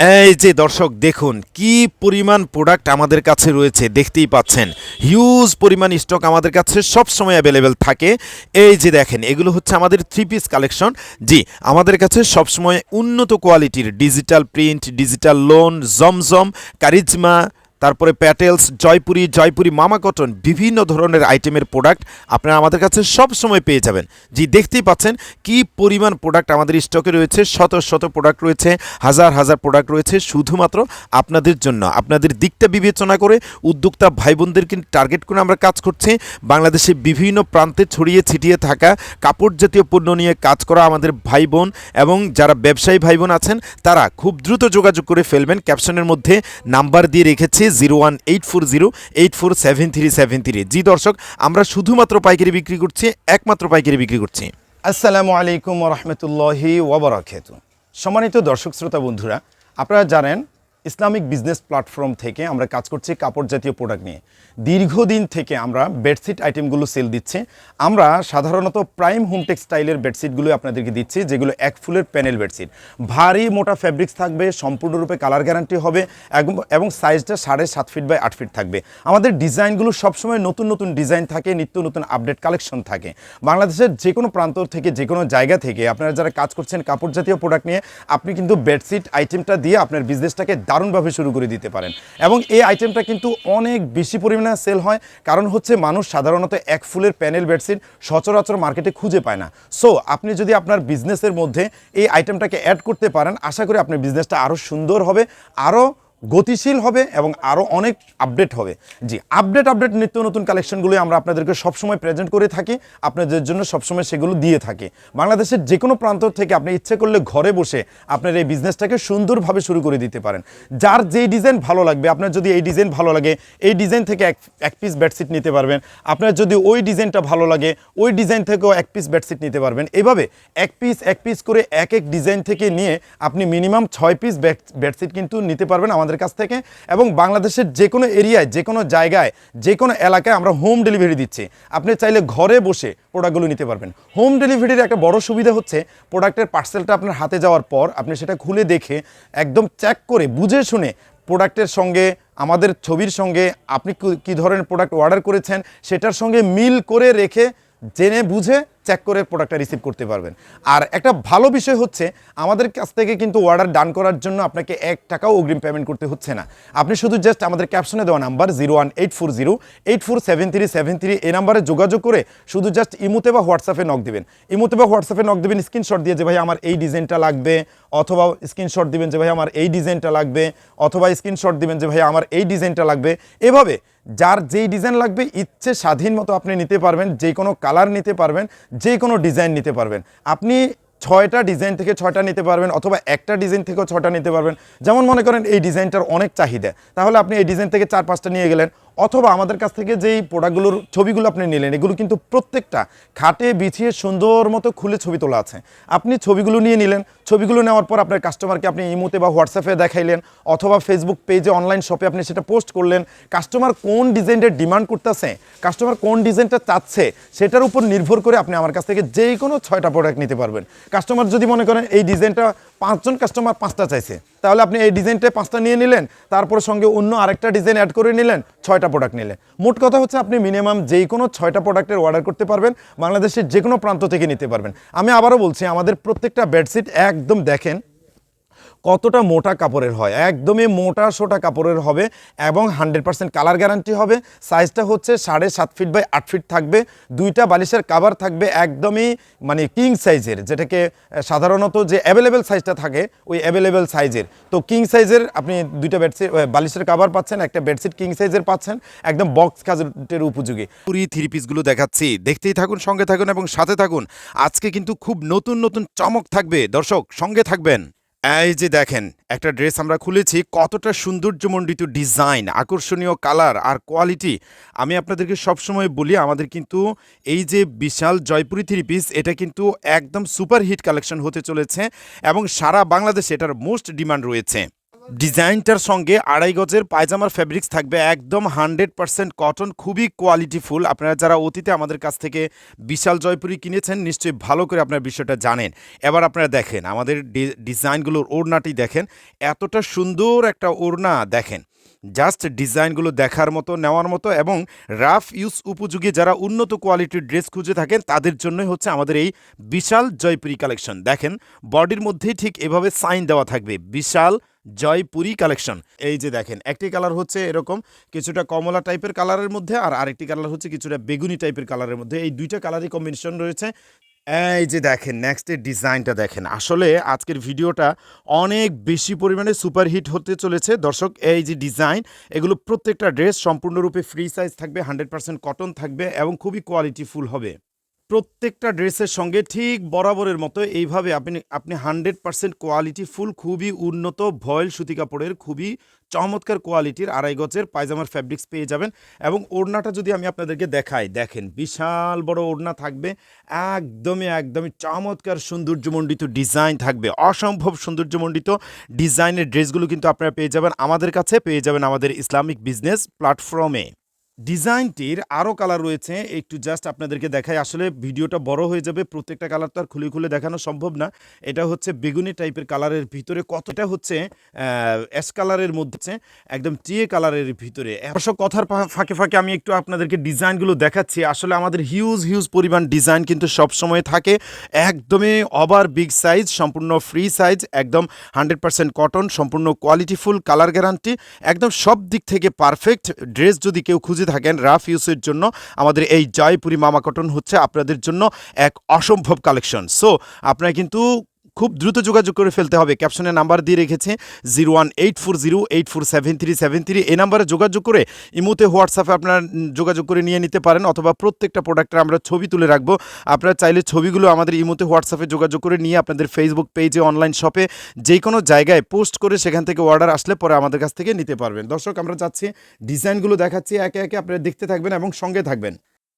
এই যে দর্শক, দেখুন কি পরিমাণ প্রোডাক্ট আমাদের কাছে রয়েছে, দেখতেই পাচ্ছেন। হিউজ পরিমাণ স্টক আমাদের কাছে সব সময় অ্যাভেলেবেল থাকে। এই যে দেখেন, এগুলো হচ্ছে আমাদের থ্রি পিস কালেকশন জি, আমাদের কাছে সব সময় উন্নত কোয়ালিটির ডিজিটাল প্রিন্ট ডিজিটাল লোন জমজম কারিজমা তারপরে প্যাটেলস, জয়পুরি জয়পুরি মামা কটন, বিভিন্ন ধরনের আইটেমের প্রোডাক্ট আপনারা আমাদের কাছে সব সময় পেয়ে যাবেন। জি, দেখতেই পাচ্ছেন কি পরিমাণ প্রোডাক্ট আমাদের স্টকে রয়েছে, শত শত প্রোডাক্ট রয়েছে, হাজার হাজার প্রোডাক্ট রয়েছে, শুধুমাত্র আপনাদের জন্য। আপনাদের দিকটা বিবেচনা করে উদ্যোক্তা ভাই বোনদেরকে টার্গেট করে আমরা কাজ করছি। বাংলাদেশে বিভিন্ন প্রান্তে ছড়িয়ে ছিটিয়ে থাকা কাপড় জাতীয় পণ্য নিয়ে কাজ করা আমাদের ভাই বোন এবং যারা ব্যবসায়ী ভাই বোন আছেন, তারা খুব দ্রুত যোগাযোগ করে ফেলবেন। ক্যাপশনের মধ্যে নাম্বার দিয়ে রেখেছি zero one eight four zero eight four seven three seven three. জি দর্শক, আমরা শুধুমাত্র পাইকারি বিক্রি করছি, একমাত্র পাইকারি বিক্রি করছি। আসসালামু আলাইকুম রহমতুল্লাহি ওবরাকাত সম্মানিত দর্শক শ্রোতা বন্ধুরা, আপনারা জানেন ইসলামিক বিজনেস প্ল্যাটফর্ম থেকে আমরা কাজ করছি কাপড় জাতীয় প্রোডাক্ট নিয়ে। দীর্ঘদিন থেকে আমরা বেডশিট আইটেমগুলো সেল দিচ্ছি। আমরা সাধারণত প্রাইম হোম টেক্সটাইলের বেডশিটগুলো আপনাদেরকে দিচ্ছি, যেগুলো এক ফুলের প্যানেল বেডশিট ভারী মোটা ফ্যাব্রিক্স থাকবে, সম্পূর্ণরূপে কালার গ্যারান্টি হবে এবং- সাইজটা সাড়ে সাত ফিট বাই আট ফিট থাকবে। আমাদের ডিজাইনগুলো সবসময় নতুন নতুন ডিজাইন থাকে, নিত্য নতুন আপডেট কালেকশন থাকে। বাংলাদেশের যে কোনো প্রান্ত থেকে যে কোনো জায়গা থেকে আপনারা যারা কাজ করছেন কাপড় জাতীয় প্রোডাক্ট নিয়ে, আপনি কিন্তু বেডশিট আইটেমটা দিয়ে আপনার বিজনেসটাকে দারুণভাবে শুরু করে দিতে পারেন। এবং এই আইটেমটা কিন্তু অনেক বেশি পরিমাণে সেল হয়। কারণ হচ্ছে মানুষ সাধারণত এক ফুলের প্যানেল বেডশিট সচরাচর মার্কেটে খুঁজে পায় না। সো আপনি যদি আপনার বিজনেসের মধ্যে এই আইটেমটাকে অ্যাড করতে পারেন, আশা করি আপনার বিজনেসটা আরও সুন্দর হবে আরও গতিশীল হবে এবং আরও অনেক আপডেট হবে। জি আপডেট আপডেট নিত্য নতুন কালেকশনগুলো আমরা আপনাদেরকে সবসময় প্রেজেন্ট করে থাকি, আপনাদের জন্য সবসময় সেগুলো দিয়ে থাকি। বাংলাদেশের যে কোনো প্রান্ত থেকে আপনি ইচ্ছে করলে ঘরে বসে আপনার এই বিজনেসটাকে সুন্দরভাবে শুরু করে দিতে পারেন। যার যেই ডিজাইন ভালো লাগবে, আপনার যদি এই ডিজাইন ভালো লাগে, এই ডিজাইন থেকে এক এক পিস বেডশিট নিতে পারবেন। আপনার যদি ওই ডিজাইনটা ভালো লাগে, ওই ডিজাইন থেকেও এক পিস বেডশিট নিতে পারবেন। এভাবে এক পিস এক পিস করে এক এক ডিজাইন থেকে নিয়ে আপনি মিনিমাম ছয় পিস বেডশিট কিন্তু নিতে পারবেন আমাদের কাছ থেকে এবং বাংলাদেশের যে কোনো এরিয়ায় যে কোনো জায়গায় যে কোনো এলাকায় আমরা হোম ডেলিভারি দিচ্ছি। আপনি চাইলে ঘরে বসে প্রোডাক্টগুলো নিতে পারবেন। হোম ডেলিভারির একটা বড় সুবিধা হচ্ছে প্রোডাক্টের পার্সেলটা আপনার হাতে যাওয়ার পর আপনি সেটা খুলে দেখে একদম চেক করে বুঝে শুনে প্রোডাক্টের সঙ্গে, আমাদের ছবির সঙ্গে আপনি কি ধরনের প্রোডাক্ট অর্ডার করেছেন সেটার সঙ্গে মিল করে রেখে জেনে বুঝে চেক করে প্রোডাক্টটা রিসিভ করতে পারবেন। আর একটা ভালো বিষয় হচ্ছে, আমাদের কাছ থেকে কিন্তু অর্ডার ডান করার জন্য আপনাকে এক টাকাও অগ্রিম পেমেন্ট করতে হচ্ছে না। আপনি শুধু জাস্ট আমাদের ক্যাপশনে দেওয়া number zero one eight four zero eight four seven three seven three এই নাম্বারে যোগাযোগ করে শুধু জাস্ট ইমুতে বা হোয়াটসঅ্যাপে নক দেবেন। ইমুতে বা হোয়াটসঅ্যাপে নক দেবেন স্ক্রিনশট দিয়ে যে, ভাই, আমার এই ডিজাইনটা লাগবে। অথবা স্ক্রিনশট দিবেন যে, ভাই, আমার এই ডিজাইনটা লাগবে। অথবা স্ক্রিনশট দিবেন যে, ভাই, আমার এই ডিজাইনটা লাগবে। এভাবে যার যেই ডিজাইন লাগবে, ইচ্ছে স্বাধীন মতো আপনি নিতে পারবেন যে কোনো কালার নিতে পারবেন যে কোনো ডিজাইন নিতে পারবেন। আপনি ছয়টা ডিজাইন থেকে ছয়টা নিতে পারবেন অথবা একটা ডিজাইন থেকেও ছটা নিতে পারবেন। যেমন মনে করেন এই ডিজাইনটার অনেক চাহিদা। তাহলে আপনি এই ডিজাইন থেকে চার পাঁচটা নিয়ে গেলেন অথবা আমাদের কাছ থেকে যেই প্রোডাক্টগুলোর ছবিগুলো আপনি নিলেন, এগুলো কিন্তু প্রত্যেকটা খাটে বিছিয়ে সুন্দর মতো খুলে ছবি তোলা আছে। আপনি ছবিগুলো নিয়ে নিলেন, ছবিগুলো নেওয়ার পর আপনার কাস্টমারকে আপনি ইমোতে বা হোয়াটসঅ্যাপে দেখাইলেন, অথবা ফেসবুক পেজে অনলাইন শপে আপনি সেটা পোস্ট করলেন কাস্টমার কোন ডিজাইনটার ডিমান্ড করতেছে কাস্টমার কোন ডিজাইনটা চাচ্ছে, সেটার উপর নির্ভর করে আপনি আমার কাছ থেকে যে কোনো ছয়টা প্রোডাক্ট নিতে পারবেন। কাস্টমার যদি মনে করেন এই ডিজাইনটা পাঁচজন কাস্টমার পাঁচটা চাইছে। তাহলে আপনি এই ডিজাইনটা পাঁচটা নিয়ে নিলেন, তারপরে সঙ্গে অন্য আরেকটা ডিজাইন অ্যাড করে নিলেন, ছয়টা প্রোডাক্ট নিলেন। মোট কথা হচ্ছে আপনি মিনিমাম যেই কোনো ছয়টা প্রোডাক্টের অর্ডার করতে পারবেন, বাংলাদেশের যে কোনো প্রান্ত থেকে নিতে পারবেন। আমি আবারও বলছি, আমাদের প্রত্যেকটা বেডশিট একদম দেখেন কতটা মোটা কাপড়ের হয়? একদমই মোটা সোটা কাপড়ের হবে এবং হান্ড্রেড পার্সেন্ট কালার গ্যারান্টি হবে। সাইজটা হচ্ছে সাড়ে সাত ফিট বাই আট ফিট থাকবে। দুইটা বালিশের কাভার থাকবে একদমই মানে কিং সাইজের যেটাকে সাধারণত যে অ্যাভেলেবেল সাইজটা থাকে, ওই অ্যাভেলেবেল সাইজের তো কিং সাইজের আপনি দুইটা বেডশিট বালিশের কাভার পাচ্ছেন, একটা বেডশিট কিং সাইজের পাচ্ছেন, একদম বক্স কাজের উপযোগী। পুরি থ্রি পিসগুলো দেখাচ্ছি। দেখতেই থাকুন, সঙ্গে থাকুন এবং সাথে থাকুন। আজকে কিন্তু খুব নতুন নতুন চমক থাকবে। দর্শক, সঙ্গে থাকবেন। এই যে দেখেন, একটা ড্রেস আমরা খুলেছি, কতটা সৌন্দর্যমণ্ডিত ডিজাইন, আকর্ষণীয় কালার আর কোয়ালিটি। আমি আপনাদেরকে সবসময় বলি, আমাদের কিন্তু এই যে বিশাল জয়পুরি থ্রি পিস, এটা কিন্তু একদম সুপার হিট কালেকশন হতে চলেছে এবং সারা বাংলাদেশে এটার মোস্ট ডিমান্ড রয়েছে। ডিজাইনটার সঙ্গে আড়াই গজের পায়জামার ফ্যাব্রিক্স থাকবে। একদম হান্ড্রেড পারসেন্ট কটন খুবই কোয়ালিটিফুল আপনারা যারা অতীতে আমাদের কাছ থেকে বিশাল জয়পুরি কিনেছেন, নিশ্চয়ই ভালো করে আপনার বিষয়টা জানেন। এবার আপনারা দেখেন, আমাদের ডিজাইনগুলোর ওড়নাটি দেখেন। এতটা সুন্দর একটা ওড়না দেখেন। জাস্ট ডিজাইনগুলো দেখার মতো, নেওয়ার মতো এবং রাফ ইউজ উপযোগী যারা উন্নত কোয়ালিটির ড্রেস খুঁজে থাকেন, তাদের জন্যই হচ্ছে আমাদের এই বিশাল জয়পুরি কালেকশন। দেখেন, বডির মধ্যেই ঠিক এভাবে সাইন দেওয়া থাকবে। বিশাল জয়পুরি কালেকশন। এই যে দেখেন, একটি কালার হচ্ছে এরকম, কিছুটা কমলা টাইপের কালারের মধ্যে আর আরেকটি কালার হচ্ছে কিছুটা বেগুনি টাইপের কালারের মধ্যে। এই দুইটা কালারই কম্বিনেশন রয়েছে। এই যে দেখেন নেক্সটের ডিজাইনটা দেখেন। আসলে আজকের ভিডিওটা অনেক বেশি পরিমাণে সুপারহিট হতে চলেছে। দর্শক, এই যে ডিজাইন এগুলো প্রত্যেকটা ড্রেস সম্পূর্ণরূপে ফ্রি সাইজ থাকবে হান্ড্রেড পার্সেন্ট কটন থাকবে এবং খুবই কোয়ালিটিফুল হবে। প্রত্যেকটা ড্রেসের সঙ্গে ঠিক বরাবরের মতো এইভাবে আপনি আপনি হান্ড্রেড পার্সেন্ট কোয়ালিটি ফুল, খুবই উন্নত ভয়েল সুতি কাপড়ের, খুবই চমৎকার কোয়ালিটির আড়াই গজের পায়জামার ফ্যাব্রিক্স পেয়ে যাবেন এবং ওড়নাটা যদি আমি আপনাদেরকে দেখাই, দেখেন বিশাল বড় ওড়না থাকবে, একদমই একদমই চমৎকার সৌন্দর্যমণ্ডিত ডিজাইন থাকবে, অসম্ভব সৌন্দর্যমণ্ডিত ডিজাইনের ড্রেসগুলো কিন্তু আপনারা পেয়ে যাবেন আমাদের কাছে, পেয়ে যাবেন আমাদের ইসলামিক বিজনেস প্ল্যাটফর্মে। ডিজাইনটির আরও কালার রয়েছে। একটু জাস্ট আপনাদেরকে দেখাই, আসলে ভিডিওটা বড় হয়ে যাবে, প্রত্যেকটা কালার তো আর খুলে খুলে দেখানো সম্ভব না। এটা হচ্ছে বেগুনি টাইপের কালারের ভিতরে কতটা হচ্ছে অ্যাশ কালারের মধ্যে একদম টিয়ে কালারের ভিতরে। অবশ্য কথার ফাঁকে ফাঁকে আমি একটু আপনাদেরকে ডিজাইনগুলো দেখাচ্ছি। আসলে আমাদের হিউজ হিউজ পরিমাণ ডিজাইন কিন্তু সব সময় থাকে। একদমই ওভার বিগ সাইজ সম্পূর্ণ ফ্রি সাইজ একদম হান্ড্রেড পার্সেন্ট কটন সম্পূর্ণ কোয়ালিটিফুল কালার গ্যারান্টি একদম সব দিক থেকে পারফেক্ট ড্রেস যদি কেউ খুঁজে থাকেন রাফ ইউসের জন্য। আমাদের এই জয়পুরি মামা কটন হচ্ছে আপনাদের জন্য এক অসম্ভব কালেকশন সো আপনারা কিন্তু খুব দ্রুত যোগাযোগ করে ফেলতে হবে। ক্যাপশনে নাম্বার দিয়ে রেখেছে zero one eight four zero, eight four seven three seven three. এই নাম্বারে যোগাযোগ করে ইমোতে, হোয়াটসঅ্যাপে আপনারা যোগাযোগ করে নিয়ে নিতে পারেন অথবা প্রত্যেকটা প্রোডাক্টের আমরা ছবি তুলে রাখব। আপনারা চাইলে ছবিগুলো আমাদের ইমোতে, হোয়াটসঅ্যাপে যোগাযোগ করে নিয়ে আপনাদের ফেসবুক পেজে অনলাইন শপে যে কোনো জায়গায় পোস্ট করে সেখান থেকে অর্ডার আসলে পরে আমাদের কাছ থেকে নিতে পারবেন। দর্শক, আমরা যাচ্ছি ডিজাইনগুলো দেখাচ্ছি। একে একে আপনারা দেখতে থাকবেন এবং সঙ্গে থাকবেন।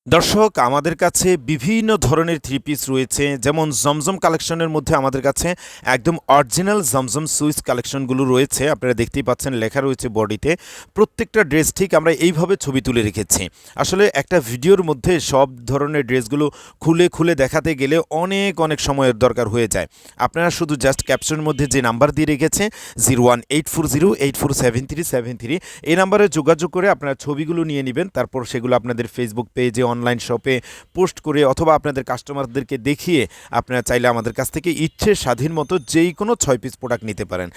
দর্শক, আমাদের কাছে বিভিন্ন ধরনের থ্রি পিস রয়েছে, যেমন জমজম কালেকশনের মধ্যে আমাদের কাছে একদম অরিজিনাল জমজম সুইচ কালেকশনগুলো রয়েছে। আপনারা দেখতেই পাচ্ছেন লেখা রয়েছে বডিতে। প্রত্যেকটা ড্রেস ঠিক আমরা এইভাবে ছবি তুলে রেখেছি। আসলে একটা ভিডিওর মধ্যে সব ধরনের ড্রেসগুলো খুলে খুলে দেখাতে গেলে অনেক অনেক সময়ের দরকার হয়ে যায়। আপনারা শুধু জাস্ট ক্যাপশনের মধ্যে যে নাম্বার দিয়ে রেখেছে zero one eight four zero eight four seven three seven three এই নাম্বারে যোগাযোগ করে আপনারা ছবিগুলো নিয়ে নেবেন, তারপর সেগুলো আপনাদের ফেসবুক পেজে অনলাইন শপে পোস্ট করে অথবা আপনাদের কাস্টমারদেরকে দেখিয়ে আপনারা চাইলে আমাদের কাছ থেকে ইচ্ছে স্বাধীন মতো যেই কোনো ছয় পিস প্রোডাক্ট নিতে পারেন।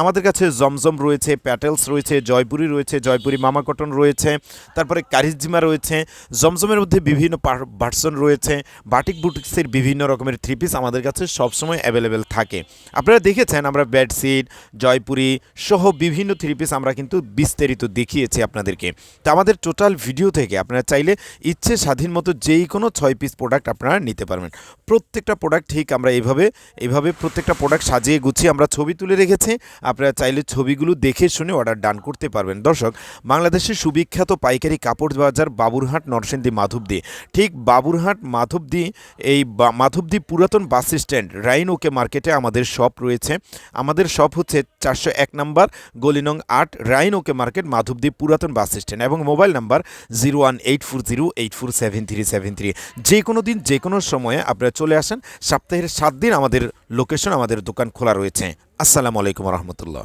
আমাদের কাছে জমজম রয়েছে প্যাটেলস রয়েছে, জয়পুরি রয়েছে, জয়পুরি মামা কটন রয়েছে, তারপরে কারিজিমা রয়েছে, জমজমের মধ্যে বিভিন্ন ভার্সন রয়েছে বাটিক বুটিক্সের বিভিন্ন রকমের থ্রি পিস আমাদের কাছে সবসময় অ্যাভেলেবেল থাকে। আপনারা দেখেছেন আমরা বেডশিট জয়পুরি সহ বিভিন্ন থ্রি পিস আমরা কিন্তু বিস্তারিত দেখিয়েছি আপনাদেরকে। তো আমাদের টোটাল ভিডিও থেকে আপনারা চাইলে ইচ্ছে স্বাধীন মতো যেই কোনো ছয় পিস প্রোডাক্ট আপনারা নিতে পারবেন। প্রত্যেকটা প্রোডাক্ট ঠিক আমরা এইভাবে এইভাবে প্রত্যেকটা প্রোডাক্ট সাজিয়ে গুছিয়ে আমরা ছবি তুলে রেখেছি। আপনারা চাইলে ছবিগুলো দেখে শুনে অর্ডার ডান করতে পারবেন। দর্শক, বাংলাদেশের সুবিখ্যাত পাইকারি কাপড় বাজার বাবুরহাট, নরসিংদী, মাধবদী। ঠিক বাবুরহাট, মাধবদী, এই মাধবদী পুরাতন বাস স্ট্যান্ড রাইন ওকে মার্কেটে আমাদের শপ রয়েছে। আমাদের শপ হচ্ছে চারশো এক নম্বর গলিনং আট রাইন ওকে মার্কেট, মাধবদী পুরাতন বাস স্ট্যান্ড এবং mobile number zero one eight four zero eight four seven three seven three. যে কোনো দিন যে কোনো সময়ে আপনারা চলে আসেন। সপ্তাহের সাত দিন আমাদের লোকেশন আমাদের দোকান খোলা রয়েছে। আসসালামু আলাইকুম রহমতুল্লাহ।